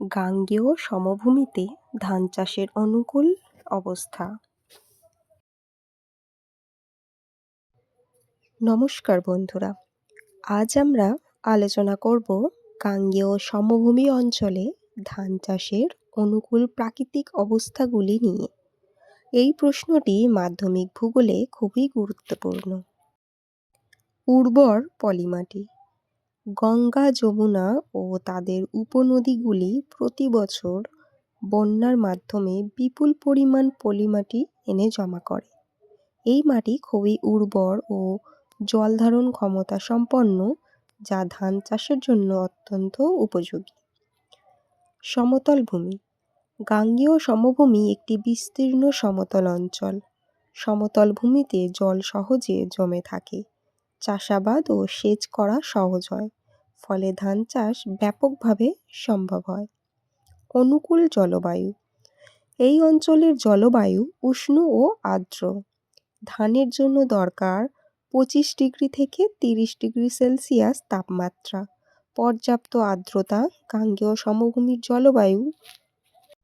গাঙ্গেয় সমভূমিতে ধান চাষের অনুকূল অবস্থা। নমস্কার বন্ধুরা, আজ আমরা আলোচনা করব গাঙ্গেয় সমভূমি অঞ্চলে ধান চাষের অনুকূল প্রাকৃতিক অবস্থাগুলি নিয়ে। এই প্রশ্নটি মাধ্যমিক ভূগোলে খুবই গুরুত্বপূর্ণ। উর্বর পলিমাটি গঙ্গা যমুনা ও তাদের উপনদীগুলি প্রতি বছর বন্যার মাধ্যমে বিপুল পরিমাণ পলিমাটি এনে জমা করে। এই মাটি খুবই উর্বর ও জলধারণ ক্ষমতা সম্পন্ন, যা ধান চাষের জন্য অত্যন্ত উপযোগী। সমতল ভূমি। গাঙ্গেয় সমভূমি একটি বিস্তীর্ণ সমতল অঞ্চল। সমতল ভূমিতে জল সহজে জমে থাকে। চাষাবাদ ও সেচ করা সহজ হয়। ফলে ধান চাষ ব্যাপকভাবে সম্ভব হয়। অনুকূল জলবায়ু। এই অঞ্চলের জলবায়ু উষ্ণ ও আর্দ্র। ধানের জন্য দরকার পঁচিশ ডিগ্রি থেকে তিরিশ ডিগ্রি সেলসিয়াস তাপমাত্রা। পর্যাপ্ত আর্দ্রতা গাঙ্গেয় সমভূমির জলবায়ু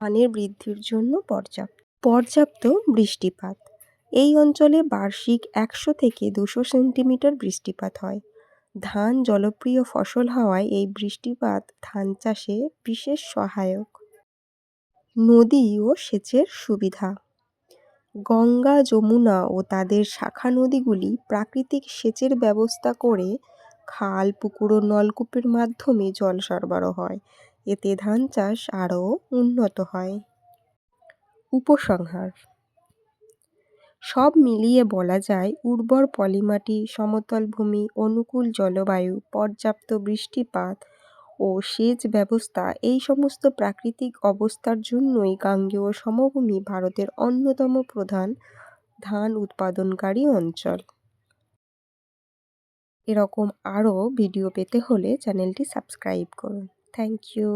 ধানের বৃদ্ধির জন্য পর্যাপ্ত। পর্যাপ্ত বৃষ্টিপাত। এই অঞ্চলে বার্ষিক একশো থেকে দুশো সেন্টিমিটার বৃষ্টিপাত হয়। ধান জলপ্রিয় ফসল হওয়ায় এই বৃষ্টিপাত ধান চাষে বিশেষ সহায়ক। নদী ও সেচের সুবিধা। গঙ্গা, যমুনা ও তাদের শাখা নদীগুলি প্রাকৃতিক সেচের ব্যবস্থা করে খাল, পুকুর ও নলকূপের মাধ্যমে জল সরবরাহ হয়। এতে ধান চাষ আরও উন্নত হয়। উপসংহার সব মিলিয়ে বলা যায়, উর্বর পলিমাটি, সমতল ভূমি, অনুকূল জলবায়ু, পর্যাপ্ত বৃষ্টিপাত ও সেচ ব্যবস্থা এই সমস্ত প্রাকৃতিক অবস্থার জন্যই গাঙ্গেয় সমভূমি ভারতের অন্যতম প্রধান ধান উৎপাদনকারী অঞ্চল। এরকম আরও ভিডিও পেতে হলে চ্যানেলটি সাবস্ক্রাইব করুন। Thank you.